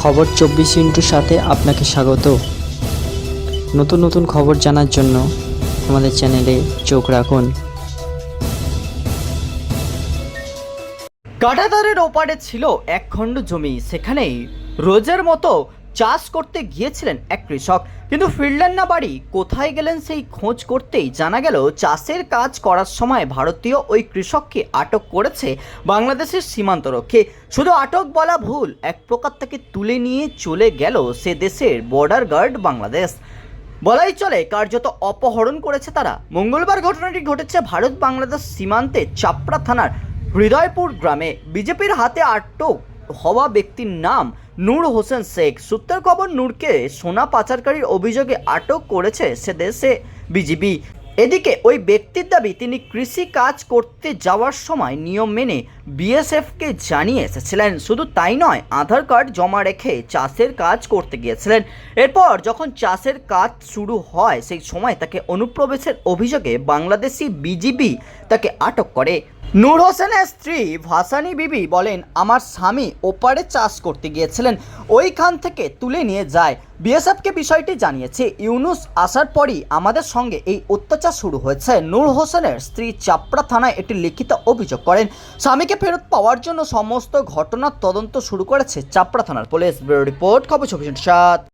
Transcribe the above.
খবর চব্বিশ ইন্টুর সাথে আপনাকে স্বাগত। নতুন নতুন খবর জানার জন্য আমাদের চ্যানেলে চোখ রাখুন। কাটাতারের ওপারে ছিল এক খণ্ড জমি। সেখানেই রোজের মতো চাষ করতে গিয়েছিলেন এক কৃষক। কিন্তু ফিরলেন না বাড়ি, কোথায় গেলেন সেই খোঁজ করতেই জানা গেল, চাষের কাজ করার সময় ভারতীয় ওই কৃষককে আটক করেছে বাংলাদেশের সীমান্তরক্ষী শুধু আটক বলা ভুল, এক প্রকার তাকে তুলে নিয়ে চলে গেল সে দেশের বর্ডার গার্ড বাংলাদেশ। বলাই চলে, কার্যত অপহরণ করেছে তারা। মঙ্গলবার ঘটনাটি ঘটেছে ভারত বাংলাদেশ সীমান্তে চাপড়া থানার হৃদয়পুর গ্রামে। বিজেপির হাতে আটক হওয়া ব্যক্তির নাম নূর হোসেন শেখ সূত্রের খবর, নূরকে সোনা পাচারকারীর অভিযোগে আটক করেছে সে দেশে বিজিবি। এদিকে ওই ব্যক্তির দাবি, তিনি কৃষি কাজ করতে যাওয়ার সময় নিয়ম মেনে বিএসএফকে জানিয়ে এসেছিলেন। শুধু তাই নয়, আধার কার্ড জমা রেখে চাষের কাজ করতে গিয়েছিলেন। এরপর যখন চাষের কাজ শুরু হয়, সেই সময় তাকে অনুপ্রবেশের অভিযোগে বাংলাদেশি বিজিবি তাকে আটক করে। নূর হোসেনের স্ত্রী ভাসানি বিবি বলেন, আমার স্বামী ওপারে চাষ করতে গিয়েছিলেন। ওইখান থেকে তুলে নিয়ে যায়। বিএসএফকে বিষয়টি জানিয়েছে, ইউনুস আসার পরই আমাদের সঙ্গে এই অত্যাচার শুরু হয়েছে। নূর হোসেনের স্ত্রী চাপড়া থানায় একটি লিখিত অভিযোগ করেন, স্বামীকে ফেরত পাওয়ার জন্য সমস্ত ঘটনার তদন্ত শুরু করেছে চাপড়া থানার পুলিশ। ব্যুরো রিপোর্ট, খবর চব্বিশ সাত।